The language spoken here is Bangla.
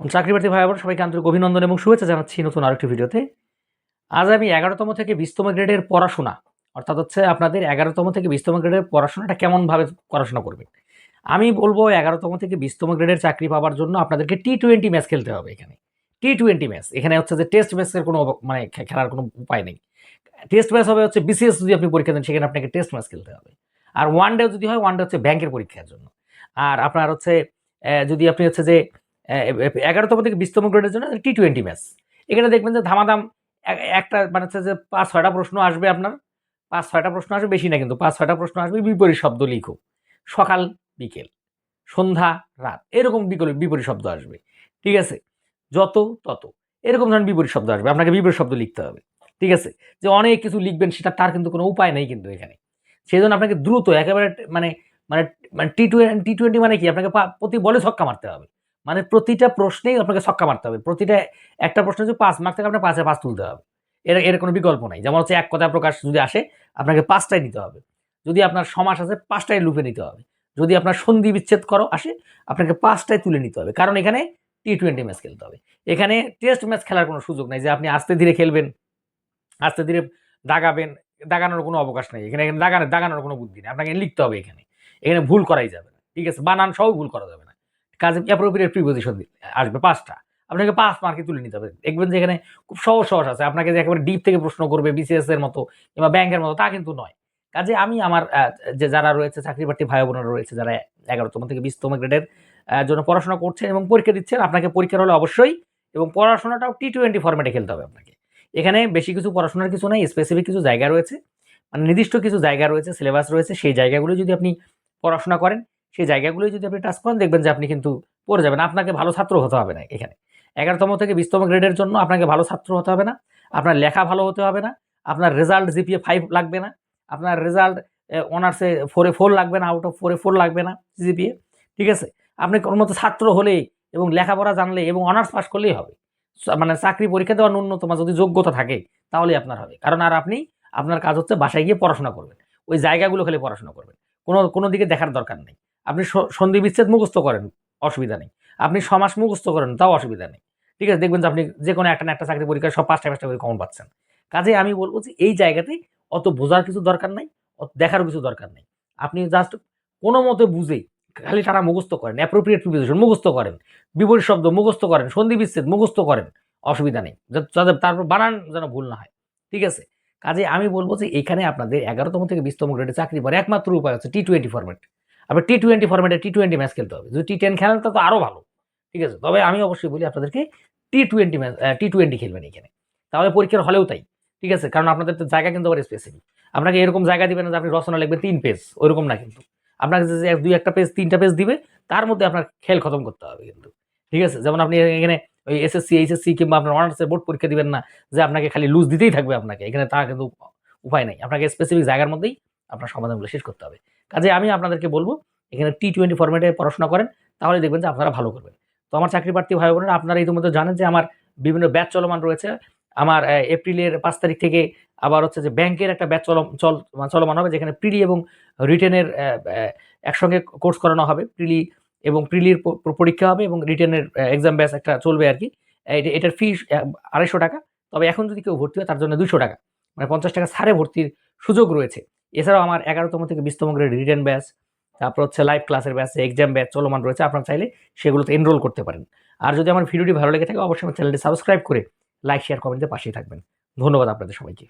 চাকরি প্রার্থী ভাই বোন, সবাইকে আন্তরিক অভিনন্দন এবং শুভেচ্ছা জানাচ্ছি নতুন আরেকটি ভিডিওতে। আজ আমি এগারোতম থেকে বিশতম গ্রেডের পড়াশোনা, অর্থাৎ হচ্ছে আপনাদের এগারোতম থেকে বিশতম গ্রেডের পড়াশোনাটা কেমনভাবে পড়াশোনা করবেন আমি বলব এগারোতম থেকে বিশতম গ্রেডের চাকরি পাওয়ার জন্য আপনাদেরকে টি টোয়েন্টি ম্যাচ খেলতে হবে এখানে। টি টোয়েন্টি ম্যাচ, এখানে হচ্ছে যে টেস্ট ম্যাচের কোনো মানে খেলার কোনো উপায় নেই। টেস্ট ম্যাচ হবে হচ্ছে বিসিএস যদি আপনি পরীক্ষা দেন, সেখানে আপনাকে টেস্ট ম্যাচ খেলতে হবে। আর ওয়ান ডে যদি হয় ওয়ান ডে হচ্ছে ব্যাংকের পরীক্ষার জন্য। আর আপনার হচ্ছে যদি আপনি হচ্ছে যে এগারোতম থেকে বিশতম গ্রেডের জন্য টি টোয়েন্টি ম্যাচ এখানে দেখবেন যে ধামাধাম একটা মানে হচ্ছে যে পাঁচ, ছয়টা প্রশ্ন আসবে আপনার। পাঁচ, ছয়টা প্রশ্ন আসবে, বেশি না কিন্তু পাঁচ, ছয়টা প্রশ্ন আসবে, বিপরীত শব্দ লিখো। সকাল, বিকেল, সন্ধ্যা, রাত, এরকম বিকল, বিপরীত শব্দ আসবে। ঠিক আছে? যত, তত। এরকম ধরনের বিপরীত শব্দ আসবে। আপনাকে বিপরীত শব্দ লিখতে হবে। ঠিক আছে? যে অনেক কিছু লিখবেন, সেটা তার কিন্তু কোনো উপায় নেই কিন্তু এখানে। সেই জন্য আপনাকে দ্রুত একেবারে মানে মানে মানে টি টোয়েন্টি টি টোয়েন্টি মানে কি? আপনাকে প্রতি বলে ছক্কা মারতে হবে। মানে প্রতিটা প্রশ্নেই আপনাকে ছক্কা মারতে হবে। প্রতিটা একটা প্রশ্ন যদি পাঁচ মার্ক থেকে আপনার পাঁচে পাঁচ তুলতে হবে। এর এর কোনো বিকল্প নাই। যেমন হচ্ছে এক কথা প্রকাশ যদি আসে, আপনাকে পাঁচটাই নিতে হবে। যদি আপনার সমাস আছে, পাঁচটাই লুপে নিতে হবে। যদি আপনার সন্ধি বিচ্ছেদ করো, আসে, আপনাকে পাঁচটায় তুলে নিতে হবে। কারণ এখানে টি টোয়েন্টি ম্যাচ খেলতে হবে। এখানে টেস্ট ম্যাচ খেলার কোনো সুযোগ নাই যে আপনি আস্তে ধীরে খেলবেন, আস্তে ধীরে দাগাবেন, দাগানোর কোনো অবকাশ নেই। এখানে এখানে দাগানোর কোনো বুদ্ধি নেই। আপনাকে লিখতে হবে এখানে। এখানে ভুল করাই যাবে না। ঠিক আছে? বানান সহ ভুল করা যাবে না। কাজে অ্যাপ্রোপ্রিয়েট প্রিপোজিশন আসবে পাঁচটা। আপনাকে পাঁচ মার্কে তুলে নিতে হবে। দেখবেন যে এখানে খুব সহজ সহজ আছে। আপনাকে যে একেবারে ডিপ থেকে প্রশ্ন করবে বিসিএস এর মতো কিংবা ব্যাংকের মতো, তা কিন্তু নয়। কাজে আমি আমার যে যারা রয়েছে, চাকরি প্রার্থী ভাই বোনেরা রয়েছে, যারা এগারোতম থেকে বিশতম গ্রেডের জন্য পড়াশোনা করছেন এবং পরীক্ষা দিচ্ছেন, আপনাকে পরীক্ষার হলে অবশ্যই এবং পড়াশোনাটাও টি টোয়েন্টি ফর্মেটে খেলতে হবে আপনাকে। এখানে বেশি কিছু পড়াশোনার কিছু নেই স্পেসিফিক কিছু জায়গা রয়েছে। মানে নির্দিষ্ট কিছু জায়গা রয়েছে সিলেবাস রয়েছে, সেই জায়গাগুলো যদি আপনি পড়াশোনা করেন সেই জায়গাগুলোই যদি আপনি টাচ করেন দেখবেন যে আপনি কিন্তু পড়ে যাবেন। আপনাকে ভালো ছাত্র হতে হবে না এখানে। এগারোতম থেকে বিশতম গ্রেডের জন্য আপনাকে ভালো ছাত্র হতে হবে না। আপনার লেখা ভালো হতে হবে না। আপনার রেজাল্ট জিপিএ ফাইভ লাগবে না। আপনার রেজাল্ট অনার্সে ফোরে ফোর লাগবে না আউট অফ ফোরে ফোর লাগবে না জিপিএ ঠিক আছে? আপনি কোনো মতো ছাত্র হলেই এবং লেখাপড়া জানলে এবং অনার্স পাস করলেই হবে। মানে চাকরি পরীক্ষা দেওয়ার ন্যূনতম যদি যোগ্যতা থাকে, তাহলেই আপনার হবে। কারণ আর আপনি, আপনার কাজ হচ্ছে বাসায় গিয়ে পড়াশোনা করবেন। ওই জায়গাগুলো খালি পড়াশোনা করবেন। কোনো কোনো দিকে দেখার দরকার নেই। আপনি সন্ধি বিচ্ছেদ মুখস্থ করেন, অসুবিধা নেই। আপনি সমাস মুখস্থ করেন, তাও অসুবিধা নেই। ঠিক আছে? দেখবেন যে আপনি যে কোনো একটা না একটা চাকরি পরীক্ষায় সব পাঁচটা পাঁচটা করে কমন পাচ্ছেন। কাজে আমি বলব যে এই জায়গাতে অত বোঝার কিছু দরকার নাই, অত দেখারও কিছু দরকার নেই। আপনি জাস্ট কোনো মতে বুঝেই খালি তারা মুখস্থ করেন অ্যাপ্রোপ্রিয়েট প্রিপোজিশন মুখস্থ করেন, বিপরীত শব্দ মুখস্থ করেন, সন্ধি বিচ্ছেদ মুখস্থ করেন, অসুবিধা নেই। যাতে তারপর বানান যেন ভুল না হয়। ঠিক আছে? কাজে আমি বলব যে এখানে আপনাদের এগারোতম থেকে বিশতম গ্রেডে চাকরি পরে একমাত্র উপায় হচ্ছে টি টোয়েন্টি ফর্মেট আবার টি টোয়েন্টি ফর্মেটে টি টোয়েন্টি ম্যাচ খেলতে হবে। যদি টি টেন খেলেন তো আরও ভালো। ঠিক আছে? তবে আমি অবশ্যই বলি আপনাদেরকে T twenty match T twenty খেলবেন এখানে। তাহলে পরীক্ষার হলেও তাই। ঠিক আছে? কারণ আপনাদের তো জায়গা কিন্তু আবার স্পেসিফিক আপনাকে এরকম জায়গা দিবেন যে আপনি রচনা লিখবেন তিন পেজ ওইরকম না কিন্তু। আপনাকে যে দুই একটা পেজ তিনটা পেজ দিবে, তার মধ্যে আপনার খেল খতম করতে হবে কিন্তু। ঠিক আছে? যেমন আপনি এখানে ওই এসএসসি এইচএসসি কিংবা আপনার অনার্সের বোর্ড পরীক্ষা দিবেন না যে আপনাকে খালি লুজ দিতেই থাকবে আপনাকে। এখানে তা কিন্তু উপায় নেই। আপনাকে স্পেসিফিক জায়গার মধ্যেই আপনার সমাধানগুলো শেষ করতে হবে। কাজে আমি আপনাদেরকে বলব, এখানে টি টোয়েন্টি ফর্মেটে পড়াশোনা করেন তাহলে দেখবেন যে আপনারা ভালো করবেন। তো আমার চাকরি প্রার্থী ভাই বোনেরা, আপনারা ইতিমধ্যে জানেন যে আমার বিভিন্ন ব্যাচ চলমান রয়েছে। আমার এপ্রিলের পাঁচ তারিখ থেকে আবার হচ্ছে যে ব্যাংকের একটা ব্যাচ চল চল, চলমান হবে, যেখানে প্রিলি এবং রিটেনের একসঙ্গে কোর্স করানো হবে। প্রিলি এবং প্রিলির পরীক্ষা হবে এবং রিটেনের এক্সাম ব্যাচ একটা চলবে আর কি। এটা- এটার ফি আড়াইশো টাকা। তবে এখন যদি কেউ ভর্তি হয়, তার জন্য দুশো টাকা। মানে পঞ্চাশ টাকা ছাড়ে ভর্তির সুযোগ রয়েছে। এছাড়াও আমার এগারোতম থেকে বিশতম গ্রেড রিটার্ন ব্যাচ তারপর হচ্ছে লাইভ ক্লাসের ব্যাচ এক্সাম ব্যাচ চলমান রয়েছে। আপনারা চাইলে সেগুলোতে এনরোল করতে পারেন। আর যদি আমার ভিডিওটি ভালো লেগে থাকে, অবশ্যই আমার চ্যানেলটি সাবস্ক্রাইব করে লাইক শেয়ার কমেন্টে পাশেই থাকবেন। ধন্যবাদ আপনাদের সবাইকে।